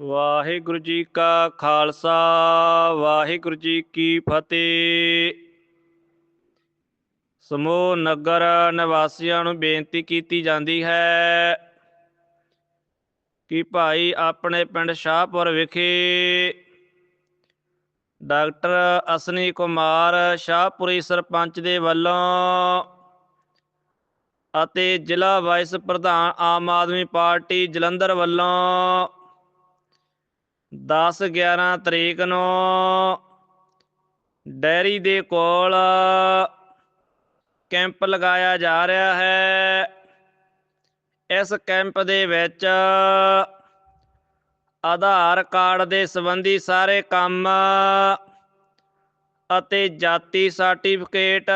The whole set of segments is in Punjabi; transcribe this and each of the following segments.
ਵਾਹਿਗੁਰੂ ਜੀ ਕਾ ਖਾਲਸਾ, ਵਾਹਿਗੁਰੂ ਜੀ ਕੀ ਫਤਿਹ। ਸਮੂਹ ਨਗਰ ਨਿਵਾਸੀਆਂ ਨੂੰ ਬੇਨਤੀ ਕੀਤੀ ਜਾਂਦੀ ਹੈ ਕਿ ਭਾਈ ਆਪਣੇ ਪਿੰਡ ਸ਼ਾਹਪੁਰ ਵਿਖੇ ਡਾਕਟਰ ਅਸਨੀ ਕੁਮਾਰ ਸ਼ਾਹਪੁਰੀ ਸਰਪੰਚ ਦੇ ਵੱਲੋਂ ਅਤੇ ਜ਼ਿਲ੍ਹਾ ਵਾਈਸ ਪ੍ਰਧਾਨ ਆਮ ਆਦਮੀ ਪਾਰਟੀ ਜਲੰਧਰ ਵੱਲੋਂ 10 11 ਤਰੀਕ ਨੂੰ ਡੈਰੀ ਦੇ ਕੋਲ ਕੈਂਪ ਲਗਾਇਆ ਜਾ ਰਿਹਾ ਹੈ। ਇਸ ਕੈਂਪ ਦੇ ਵਿੱਚ ਆਧਾਰ ਕਾਰਡ ਦੇ ਸੰਬੰਧੀ ਸਾਰੇ ਕੰਮ ਅਤੇ ਜਾਤੀ ਸਰਟੀਫਿਕੇਟ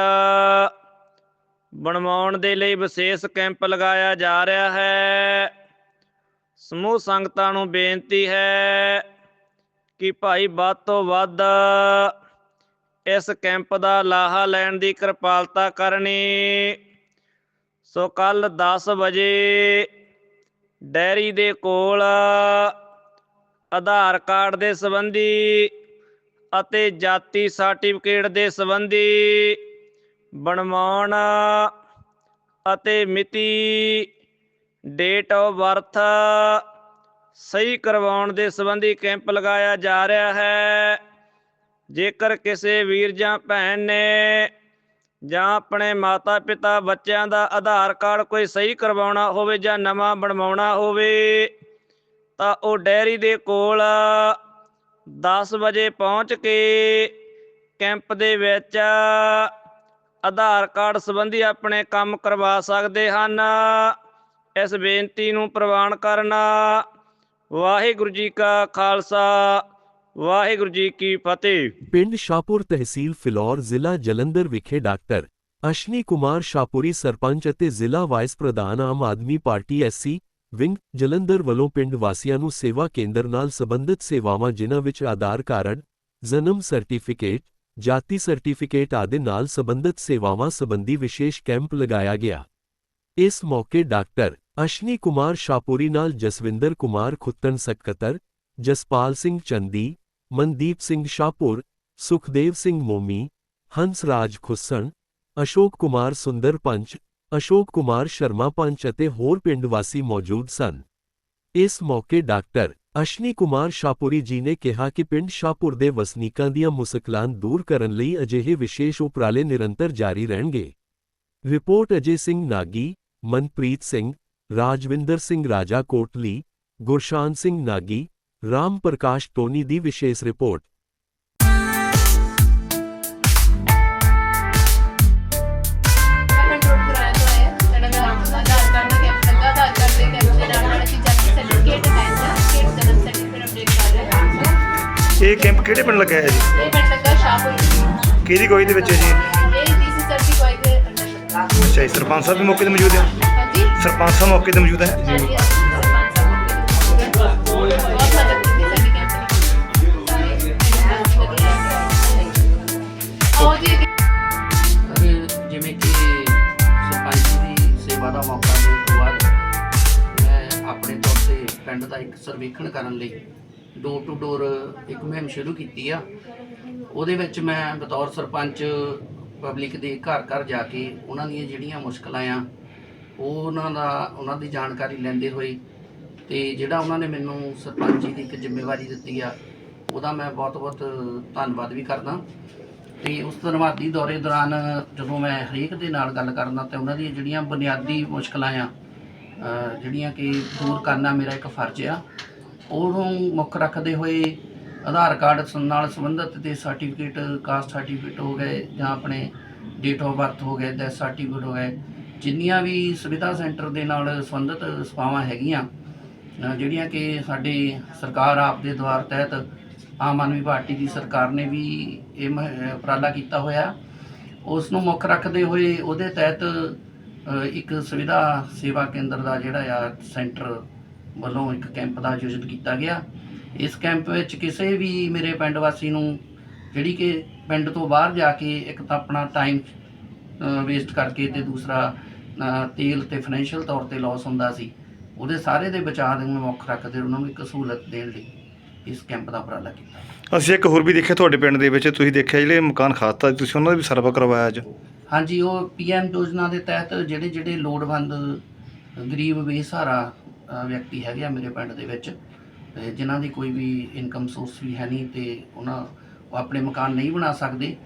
ਬਣਵਾਉਣ ਦੇ ਲਈ ਵਿਸ਼ੇਸ਼ ਕੈਂਪ ਲਗਾਇਆ ਜਾ ਰਿਹਾ ਹੈ। ਸਮੂਹ ਸੰਗਤਾਂ ਨੂੰ ਬੇਨਤੀ ਹੈ ਕਿ ਭਾਈ ਵੱਧ ਤੋਂ ਵੱਧ ਇਸ ਕੈਂਪ ਦਾ ਲਾਹਾ ਲੈਣ ਦੀ ਕਿਰਪਾਲਤਾ ਕਰਨੀ। ਸੋ ਕੱਲ 10 ਵਜੇ ਡੈਰੀ ਦੇ ਕੋਲ ਆਧਾਰ ਕਾਰਡ ਦੇ ਸੰਬੰਧੀ ਅਤੇ ਜਾਤੀ ਸਰਟੀਫਿਕੇਟ ਦੇ ਸੰਬੰਧੀ ਬਣਵਾਉਣ ਅਤੇ ਮਿਤੀ ਡੇਟ ਆਫ ਬਰਥ ਸਹੀ ਕਰਵਾਉਣ ਦੇ ਸੰਬੰਧੀ ਕੈਂਪ ਲਗਾਇਆ ਜਾ ਰਿਹਾ ਹੈ। ਜੇਕਰ ਕਿਸੇ ਵੀਰ ਜਾਂ ਭੈਣ ਨੇ ਜਾਂ ਆਪਣੇ ਮਾਤਾ ਪਿਤਾ ਬੱਚਿਆਂ ਦਾ ਆਧਾਰ ਕਾਰਡ ਕੋਈ ਸਹੀ ਕਰਵਾਉਣਾ ਹੋਵੇ ਜਾਂ ਨਵਾਂ ਬਣਵਾਉਣਾ ਹੋਵੇ, ਤਾਂ ਉਹ ਡੈਰੀ ਦੇ ਕੋਲ 10 ਵਜੇ ਪਹੁੰਚ ਕੇ ਕੈਂਪ ਦੇ ਵਿੱਚ ਆਧਾਰ ਕਾਰਡ ਸੰਬੰਧੀ ਆਪਣੇ ਕੰਮ ਕਰਵਾ ਸਕਦੇ ਹਨ। ਇਸ ਬੇਨਤੀ ਨੂੰ ਪ੍ਰਵਾਨ ਕਰਨਾ। ਵਾਹਿਗੁਰੂ ਜੀ ਕਾ ਖਾਲਸਾ, ਵਾਹਿਗੁਰੂ ਜੀ ਕੀ ਫਤਿਹ। ਪਿੰਡ ਸ਼ਾਹਪੁਰ ਤਹਿਸੀਲ ਫਿਲੌਰ ਜ਼ਿਲ੍ਹਾ ਜਲੰਧਰ ਵਿਖੇ ਡਾਕਟਰ ਅਸ਼ਨੀ ਕੁਮਾਰ ਸ਼ਾਹਪੁਰੀ ਸਰਪੰਚ ਅਤੇ ਜ਼ਿਲ੍ਹਾ ਵਾਈਸ ਪ੍ਰਧਾਨ Aam Aadmi party SC wing Jalandhar ਵੱਲੋਂ ਪਿੰਡ ਵਾਸੀਆਂ ਨੂੰ ਸੇਵਾ ਕੇਂਦਰ ਨਾਲ ਸੰਬੰਧਿਤ ਸੇਵਾਵਾਂ ਜਿਨ੍ਹਾਂ ਵਿੱਚ ਆਧਾਰ ਕਾਰਡ, ਜਨਮ ਸਰਟੀਫਿਕੇਟ, ਜਾਤੀ ਸਰਟੀਫਿਕੇਟ ਆਦਿ ਨਾਲ ਸੰਬੰਧਿਤ ਸੇਵਾਵਾਂ ਸੰਬੰਧੀ ਵਿਸ਼ੇਸ਼ ਕੈਂਪ ਲਗਾਇਆ ਗਿਆ। ਇਸ ਮੌਕੇ ਡਾਕਟਰ ਅਸ਼ਨੀ ਕੁਮਾਰ ਸ਼ਾਹਪੁਰੀ ਨਾਲ ਜਸਵਿੰਦਰ ਕੁਮਾਰ ਖੁੱਤਨ ਸਕੱਤਰ ਜਸਪਾਲ ਸਿੰਘ ਚੰਦੀ ਮਨਦੀਪ ਸਿੰਘ ਸ਼ਾਹਪੁਰ ਸੁਖਦੇਵ ਸਿੰਘ ਮੋਮੀ ਹੰਸਰਾਜ ਖੁੱਸਣ ਅਸ਼ੋਕ ਕੁਮਾਰ ਸੁੰਦਰ ਪੰਚ ਅਸ਼ੋਕ ਕੁਮਾਰ ਸ਼ਰਮਾ ਪੰਚ ਅਤੇ ਹੋਰ ਪਿੰਡ ਵਾਸੀ ਮੌਜੂਦ ਸਨ ਇਸ ਮੌਕੇ ਡਾਕਟਰ ਅਸ਼ਨੀ ਕੁਮਾਰ ਸ਼ਾਹਪੁਰੀ ਜੀ ਨੇ ਕਿਹਾ ਕਿ ਪਿੰਡ ਸ਼ਾਹਪੁਰ ਦੇ ਵਸਨੀਕਾਂ ਦੀਆਂ ਮੁਸ਼ਕਲਾਂ ਦੂਰ ਕਰਨ ਲਈ ਅਜਿਹੇ ਵਿਸ਼ੇਸ਼ ਉਪਰਾਲੇ ਨਿਰੰਤਰ ਜਾਰੀ ਰਹਿਣਗੇ ਰਿਪੋਰਟ ਅਜੇ ਸਿੰਘ ਨਾਗੀ ਮਨਪ੍ਰੀਤ ਸਿੰਘ ਰਾਜਵਿੰਦਰ ਸਿੰਘ ਰਾਜਾ ਕੋਟਲੀ ਗੁਰਸ਼ਾਨ ਸਿੰਘ ਨਾਗੀ ਰਾਮ ਪ੍ਰਕਾਸ਼ ਟੋਨੀ ਦੀ ਵਿਸ਼ੇਸ਼ ਰਿਪੋਰਟ। ਲੱਗਾ ਇਹ ਕੈਂਪ ਕਿਹੜੇ ਪਿੰਡ ਲੱਗਿਆ ਹੈ ਜੀ? ਇਹ ਪਿੰਡ ਲੱਗਾ ਸ਼ਾਹਪੁਰ ਕਿਹਦੀ ਕੋਈ ਦੇ ਵਿੱਚ ਹੈ ਜੀ? ਇਹ ਡੀਸੀ ਸਰ ਦੀ ਕੋਈ ਦੇ ਲੱਗਾ ਅੱਛਾ ਜੀ ਸਰਪੰਚ ਸਾਹਿਬ ਵੀ ਮੌਕੇ ਤੇ ਮੌਜੂਦ ਹੈ ਸਰਪੰਚ ਸਾਹਿਬ ਮੌਕੇ ਤੇ ਮੌਜੂਦ ਹੈ। ਜਿਵੇਂ ਕਿ ਸਰਪੰਚ ਦੀ ਸੇਵਾ ਦਾ ਮੌਕਾ ਮਿਲਣ ਤੋਂ ਬਾਅਦ ਮੈਂ ਆਪਣੇ ਤੌਰ ਤੇ ਪਿੰਡ ਦਾ ਇੱਕ ਸਰਵੇਖਣ ਕਰਨ ਲਈ ਡੋਰ ਟੂ ਡੋਰ ਇੱਕ ਮੁਹਿੰਮ ਸ਼ੁਰੂ ਕੀਤੀ ਆ। ਉਹਦੇ ਵਿੱਚ ਮੈਂ ਬਤੌਰ ਸਰਪੰਚ ਪਬਲਿਕ ਦੇ ਘਰ ਘਰ ਜਾ ਕੇ ਉਹਨਾਂ ਦੀਆਂ ਜਿਹੜੀਆਂ ਮੁਸ਼ਕਲਾਂ ਆ ਉਹਨਾਂ ਦਾ, ਉਹਨਾਂ ਦੀ ਜਾਣਕਾਰੀ ਲੈਂਦੇ ਹੋਏ ਤੇ ਜਿਹੜਾ ਉਹਨਾਂ ਨੇ ਮੈਨੂੰ ਸਰਪੰਚ ਦੀ ਇੱਕ ਜ਼ਿੰਮੇਵਾਰੀ ਦਿੱਤੀ ਆ, ਉਹਦਾ ਮੈਂ ਬਹੁਤ-ਬਹੁਤ ਧੰਨਵਾਦ ਵੀ ਕਰਦਾ। ਤੇ ਉਸ ਧੰਨਵਾਦੀ ਦੌਰੇ ਦੌਰਾਨ ਜਦੋਂ ਮੈਂ ਹਰੇਕ ਦੇ ਨਾਲ ਗੱਲ ਕਰਦਾ ਤੇ ਉਹਨਾਂ ਦੀਆਂ ਜਿਹੜੀਆਂ ਬੁਨਿਆਦੀ ਮੁਸ਼ਕਲਾਂ ਆ ਜਿਹੜੀਆਂ ਕਿ ਦੂਰ ਕਰਨਾ ਮੇਰਾ ਇੱਕ ਫਰਜ਼ ਆ, ਉਹਨੂੰ ਮੁੱਖ ਰੱਖਦੇ ਹੋਏ ਆਧਾਰ ਕਾਰਡ ਸੰ- ਨਾਲ ਸੰਬੰਧਿਤ ਤੇ ਸਰਟੀਫਿਕੇਟ, ਕਾਸਟ ਸਰਟੀਫਿਕੇਟ ਹੋ ਗਏ ਜਾਂ ਆਪਣੇ ਡੇਟ ਆਫ ਬਰਥ ਹੋ ਗਏ ਡੈਥ ਸਰਟੀਫਿਕੇਟ ਹੋ ਗਏ ਜਿੰਨੀਆਂ ਵੀ ਸੁਵਿਧਾ ਸੈਂਟਰ ਦੇ ਨਾਲ ਸੰਬੰਧਿਤ ਸੇਵਾਵਾਂ ਹੈਗੀਆਂ ਜਿਹੜੀਆਂ ਕਿ ਸਾਡੇ ਸਰਕਾਰ ਆਪ ਦੇ ਦੁਆਰ ਤਹਿਤ ਆਮ ਆਦਮੀ ਪਾਰਟੀ ਦੀ ਸਰਕਾਰ ਨੇ ਵੀ ਇਹ ਮ- ਉਪਰਾਲਾ ਕੀਤਾ ਹੋਇਆ। ਉਸ ਨੂੰ ਮੁੱਖ ਰੱਖਦੇ ਹੋਏ ਉਹਦੇ ਤਹਿਤ ਇੱਕ ਸੁਵਿਧਾ ਸੇਵਾ ਕੇਂਦਰ ਦਾ ਜਿਹੜਾ ਆ ਸੈਂਟਰ ਵੱਲੋਂ ਇੱਕ ਕੈਂਪ ਦਾ ਆਯੋਜਨ ਕੀਤਾ ਗਿਆ। ਇਸ ਕੈਂਪ ਵਿੱਚ ਕਿਸੇ ਵੀ ਮੇਰੇ ਪਿੰਡ ਵਾਸੀ ਨੂੰ ਜਿਹੜੀ ਕਿ ਪਿੰਡ ਤੋਂ ਬਾਹਰ ਜਾ ਕੇ ਇੱਕ ਤਾਂ ਆਪਣਾ ਟਾਈਮ ਵੇਸਟ ਕਰਕੇ ਤੇ ਦੂਸਰਾ ਤੇਲ ਤੇ ਫਾਈਨੈਂਸ਼ੀਅਲ ਤੌਰ ਤੇ ਲਾਸ ਹੁੰਦਾ ਸੀ। ਉਹਦੇ ਸਾਰੇ ਦੇ ਬਚਾਅ ਦੇ ਨੂੰ ਮੁੱਖ ਰੱਖਦੇ ਉਹਨਾਂ ਨੂੰ ਇੱਕ ਸਹੂਲਤ ਦੇਣ ਲਈ ਇਸ ਕੈਂਪ ਦਾ ਉਪਰਾਲਾ ਕੀਤਾ। ਅਸੀਂ ਇੱਕ ਹੋਰ ਵੀ ਦੇਖਿਆ ਤੁਹਾਡੇ ਪਿੰਡ ਦੇ ਵਿੱਚ ਤੁਸੀਂ ਦੇਖਿਆ ਜਿਹੜੇ ਮਕਾਨ ਖਾਤਾ ਤੁਸੀਂ ਉਹਨਾਂ ਦਾ ਵੀ ਸਰਵਾ ਕਰਵਾਇਆ ਅੱਜ? ਹਾਂਜੀ ਉਹ ਪੀਐਮ ਯੋਜਨਾ ਦੇ ਤਹਿਤ ਜਿਹੜੇ ਜਿਹੜੇ ਲੋੜਵੰਦ ਗਰੀਬ ਬੇਸਹਾਰਾ ਵਿਅਕਤੀ ਹੈਗੇ ਆ ਮੇਰੇ ਪਿੰਡ ਦੇ ਵਿੱਚ ਜਿਨ੍ਹਾਂ ਦੀ ਕੋਈ ਵੀ ਇਨਕਮ ਸੋਰਸ ਵੀ ਹੈ ਨਹੀਂ ਤੇ ਉਹਨਾਂ ਉਹ ਆਪਣੇ ਮਕਾਨ ਨਹੀਂ ਬਣਾ ਸਕਦੇ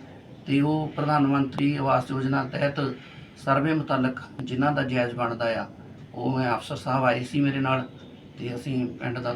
ਤੇ ਉਹ ਪ੍ਰਧਾਨ ਮੰਤਰੀ ਆਵਾਸ ਯੋਜਨਾ ਤਹਿਤ ਸਰਵੇ ਮੁਤਲਕ ਜਿਨ੍ਹਾਂ ਦਾ ਜਾਇਜ਼ ਬਣਦਾ ਆ, ਉਹ ਮੈਂ ਅਫਸਰ ਸਾਹਿਬ ਆਏ ਸੀ ਮੇਰੇ ਨਾਲ ਤੇ ਅਸੀਂ ਪਿੰਡ ਦਾ